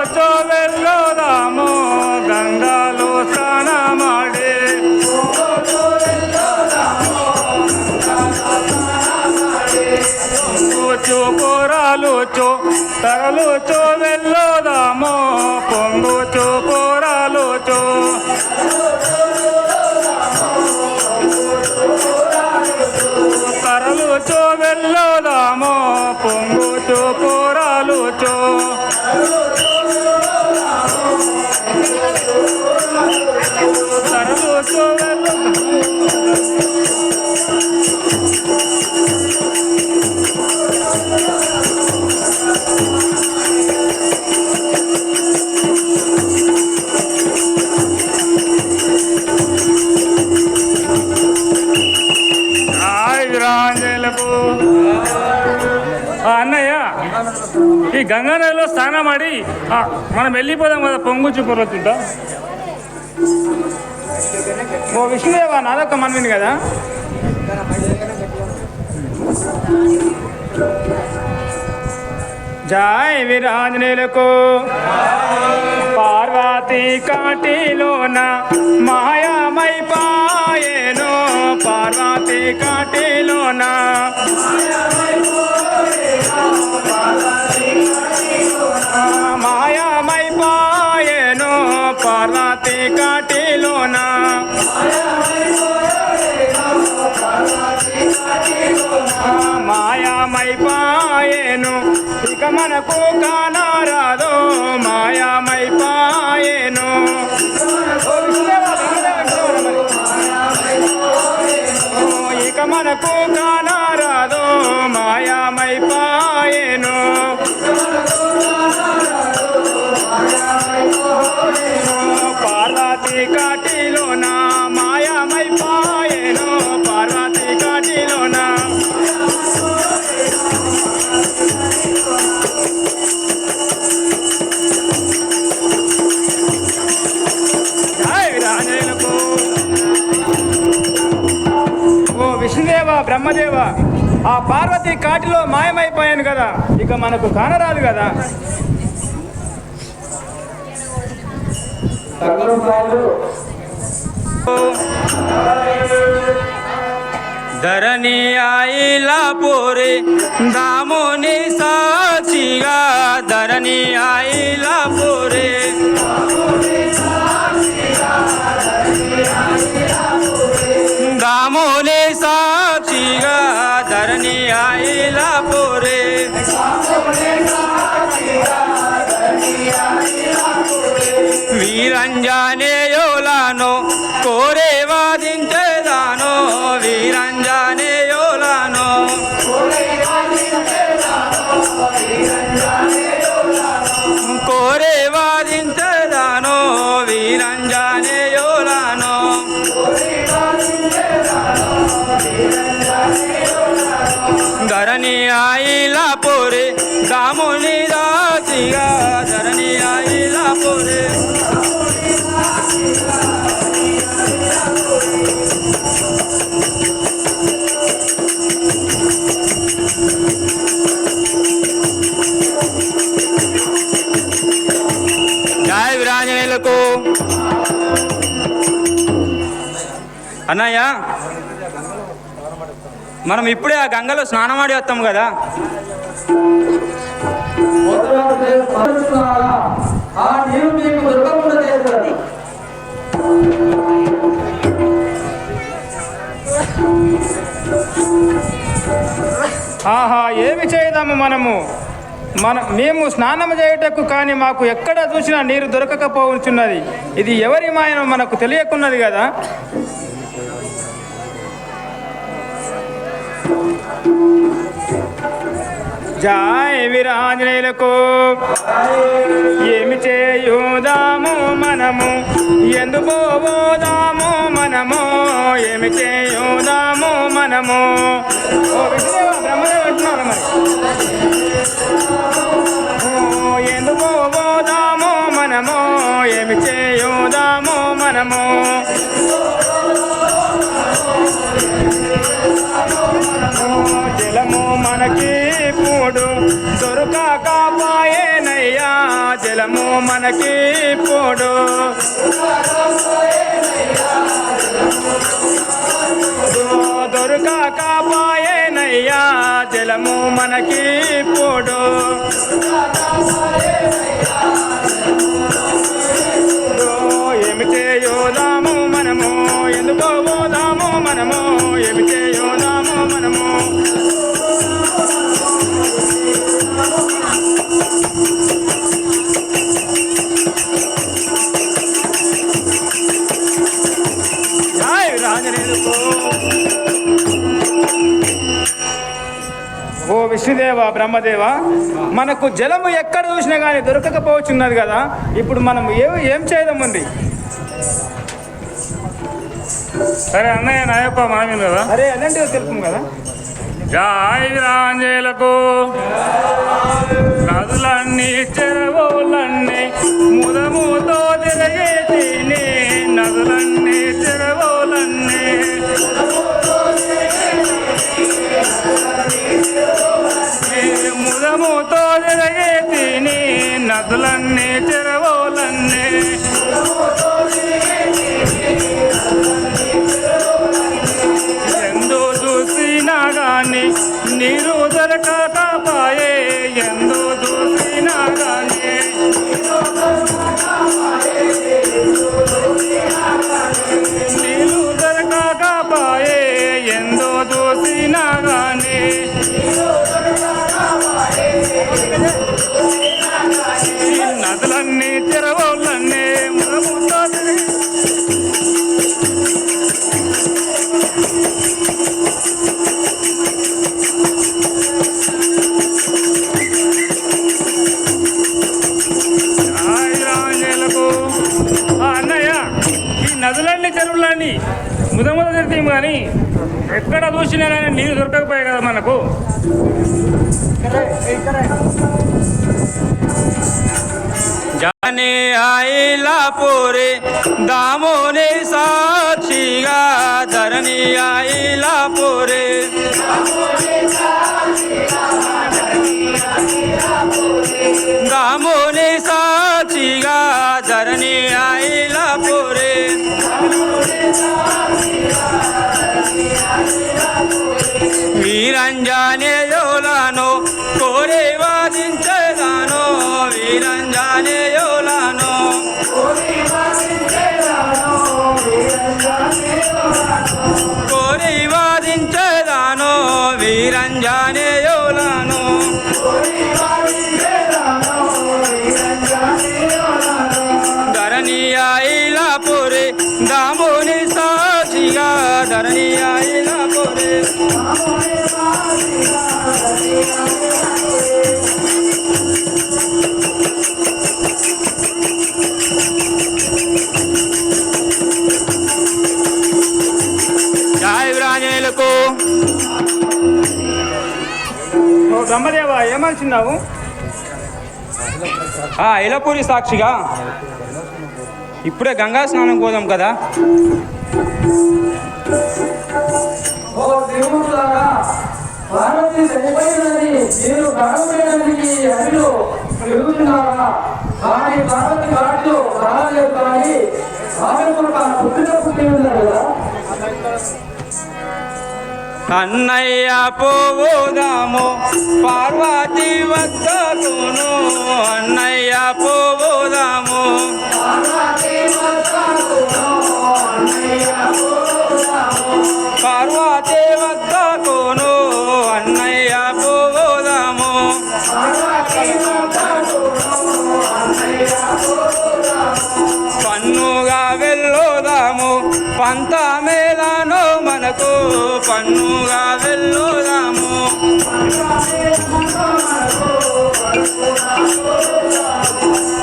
పొంగోచో మనం వెళ్ళిపోదాం కదా పొంగు చూపరొచ్చుంటా ఓ విష్ణుదేవ నాదొక్క మనవిని కదా. జాయ్ వీరాంజనేయులకు. పార్వతి కాటిలోన మాయామై పాయేను పార్వతి కాటిలోన మాయామై పాయేను పార్వతి కాటిలోనా మాయామైపాయేను. ఇక మనకు కానారాదో మాయామైపాయేను. ఇక మనకు కానారాదో మాయామై బ్రహ్మదేవ ఆ పార్వతి కాటిలో మాయమైపోయాను కదా ఇక మనకు కానరాదు కదా. ధరణి ఆయిలా పోరే దాముని సాక్షిగా ధరణి ఆయిలా పోరే దాముని ధరణి ఆయిలా పోరే వీరంజనేయోలాను అన్నయ్య మనం ఇప్పుడే ఆ గంగలో స్నానమాడి వస్తాం కదా. ఆ నీరు మీకు దొరకకుండా చేస్తారు ఆహా ఏమి చేయదాము మనము? మన మేము స్నానం చేయుటకు కానీ మాకు ఎక్కడ చూసినా నీరు దొరకకపోవచ్చున్నది ఇది ఎవరి మాయనో మనకు తెలియకున్నది కదా? జాయ్ వీరాంజనేయులకు. ఏమి చేయుదాము మనము? ఎందుకు పోదాము మనము? ఏమి చేయుదాము మనము? ఓ పోదాము మనము? ఏమి చేయుదాము మనము? జలము మనకి పూడు దొరకక పాయేనయ్యా జలము మనకి పోడు. దొరకక పాయేనయ్యా జలము మనకి పోడు. ఓ విష్ణుదేవ బ్రహ్మదేవ మనకు జలము ఎక్కడ చూసినా కానీ దొరకకపోవచ్చున్నది కదా. ఇప్పుడు మనం ఏ ఏం చేయడం ఉంది సరే అన్నయ్య నాయప్ప మామింది కదా అరే అలాంటివి తెలుపు కదా. జాయ్ వీరాంజలకు నదులన్నీ చెరవులన్నీ ముదముతో తిరిగే తిని నదులన్నీ చెరవులన్నీ ముదముతో తిని నదులన్నీ చెరవులన్నీ. ఎందు చూసినా గాని నీరు దొరకకపోయే ఎక్కడ నీరు దొరకకపోయాయి కదా మనకు. జాని ఆయిలా పోరే దామోని సాక్షిగా ధరణి ఆయిలా పోరే దామోని సాక్షిగా ధరణి ఆయి వీరంజానేయోలాను కోరే వాదించగాను వీరంజ బ్రహ్మదేవ ఏమనుచున్నావు? ఆ ఇలపూరి సాక్షిగా. ఇప్పుడే గంగా స్నానం పోదాం కదా. ఓ దేవుడులారా పార్వతి చనిపోయినది మీరు ప్రాణమైనది అడిలో తిరుగుతున్నారా? కానీ పార్వతి ఘాట్లో రాలేదు కానీ ఆమె కొరకు ఆ పుట్టిన పుట్టి ఉన్నారు కదా అన్నయ్య పోదాము పార్వతి వద్దకును. అన్నయ్య పోదాము పార్వతి వద్దకును. పన్నుగా వెళ్ళుదాము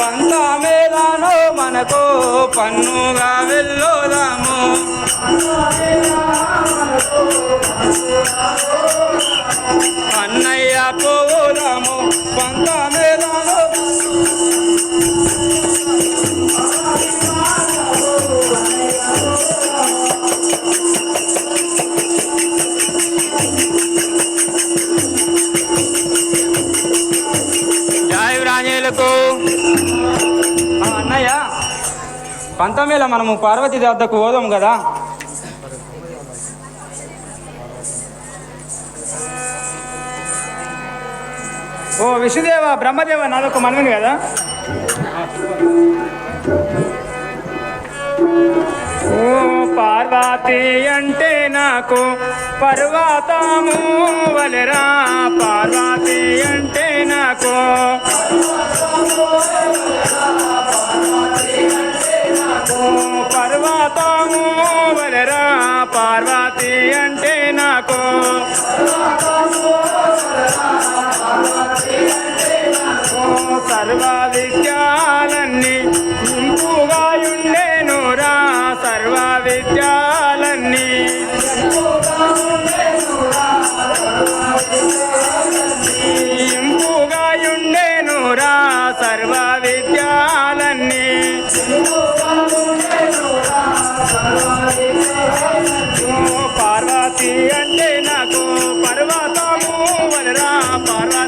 పంత మేళను మనకు పన్నుగా వెళ్ళోదాము అన్నయ్య పోదాము పంత మేళను అంతమేళ మనము పార్వతి దేవతకు పోదాం కదా? ఓ విష్ణుదేవ బ్రహ్మదేవ నాదొక మనవిని కదా? ఓ పార్వతి అంటే నాకు పర్వతము వలెరా. ఓ సర్వ విద్యాలన్నీ ఇంపుగా ఉండేనురా సర్వ విద్యాలన్నీ ఇంపుగా ఉండేనురా సర్వ విద్యాలన్నీ ఓ పార్వతి అంటే నాకు పర్వతము వలరా పార్వతి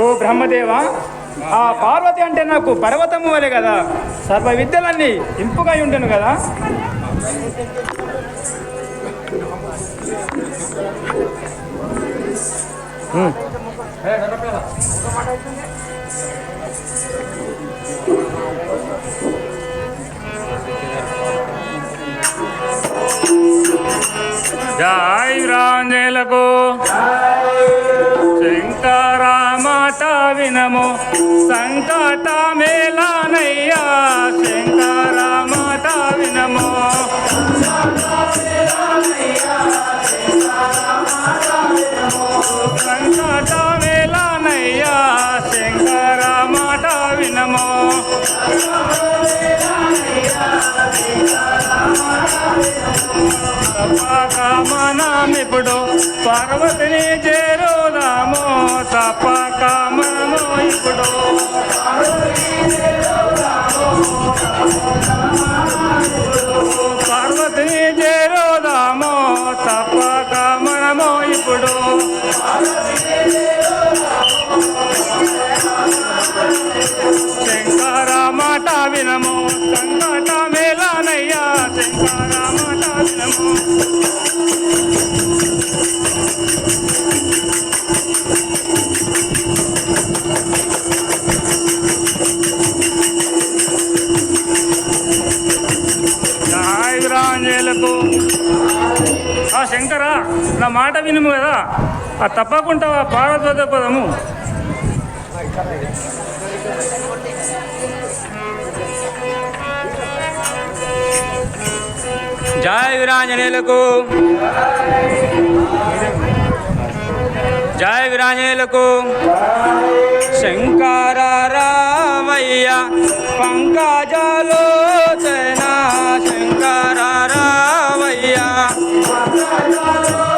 ఓ బ్రహ్మదేవ ఆ పార్వతి అంటే నాకు పర్వతము వలె కదా. సర్వ విద్యలన్నీ ఇంపుగా ఉండను కదా. జై రాంజలకు. శంకర వినము సంకట మేళానయ్యా శంకర వినము సంకట తప్పక మనమిప్పుడు పార్వతిని శంకరా నా మాట వినుము కదా. ఆ తప్పకుండా పార్వతి పదము. జయ వీరాంజనేయులకు. జయ వీరాంజనేయులకు. శంకర రామయ్య Allah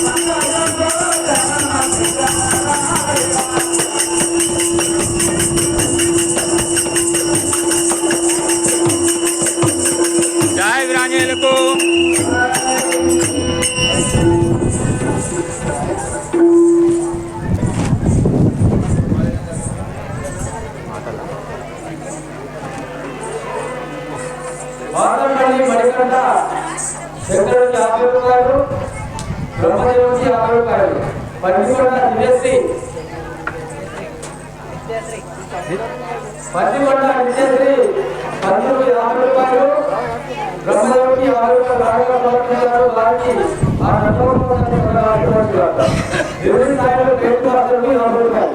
శంకర పట్టికొండ దివ్యశ్రీ పట్టికొండ విజయశ్రీ. పంతులు యాభై రూపాయలు. బ్రహ్మదేవుడికి యాభై రూపాయలు రాగా వారికి ఆ దేవుడి అతనికి యాభై రూపాయలు.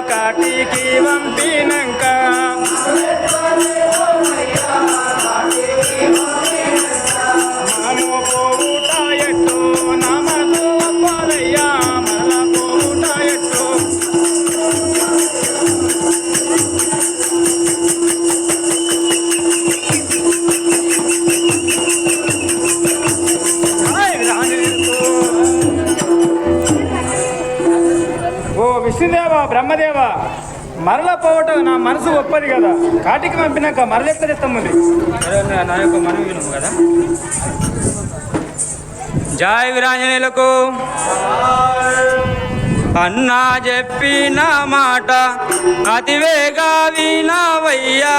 కాటికి వంపినంక మరల పోవటం నా మనసు ఒప్పది కదా. కాటికి పంపినాక మరలెక్క తెత్తముంది నా యొక్క మనం వినము కదా. జాయ్ వీరాంజనేయులకు. అన్నా చెప్పిన మాట అతివేగా వినవయ్యా.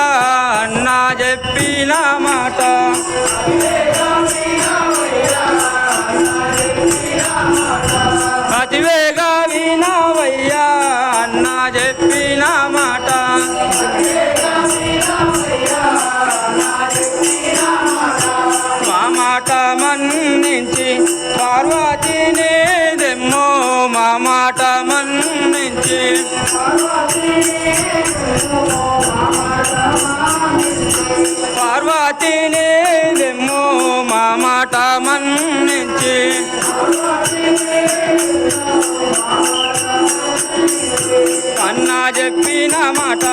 అన్నా చెప్పిన మాట. చెప్పిన మాట. మా మాట మన్నించి పార్వతీని దెమ్మో మా మాట మన్నించి పార్వతిని దెమ్మో మా మాట మన్నించి చెప్పిన మాట.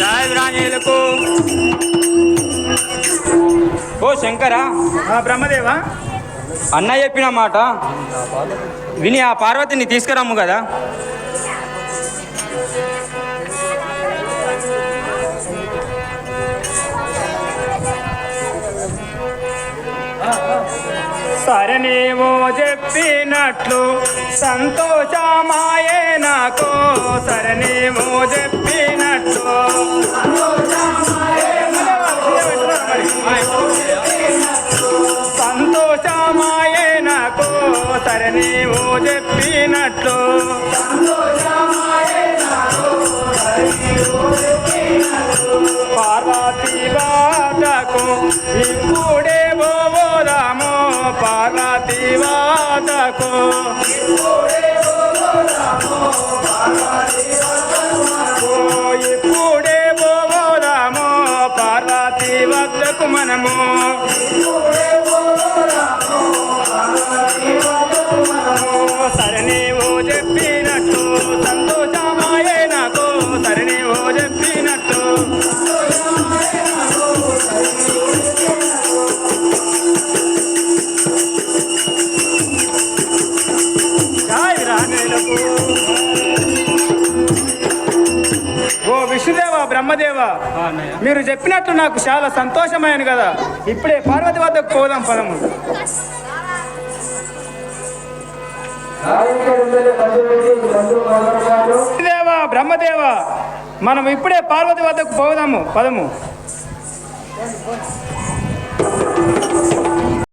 జై వీరాంజనేయులకు ఓ శంకరా. బ్రహ్మదేవ. అన్న చెప్పిన మాట. విని ఆ పార్వతిని తీసుకురమ్ము కదా. నీవు చెప్పినట్లు సంతోషమాయే నాకు సరే నీవు చెప్పినట్లు. సంతోషమాయే నాకు సరే నీవు చెప్పినట్లు. పార్వతీ వాదకు ఇప్పుడే మీరు చెప్పినట్టు నాకు చాలా సంతోషమైన కదా. ఇప్పుడే పార్వతి వద్దకు పోదాం పదము. బ్రహ్మదేవ మనం ఇప్పుడే పార్వతి వద్దకు పోదాము. పదము.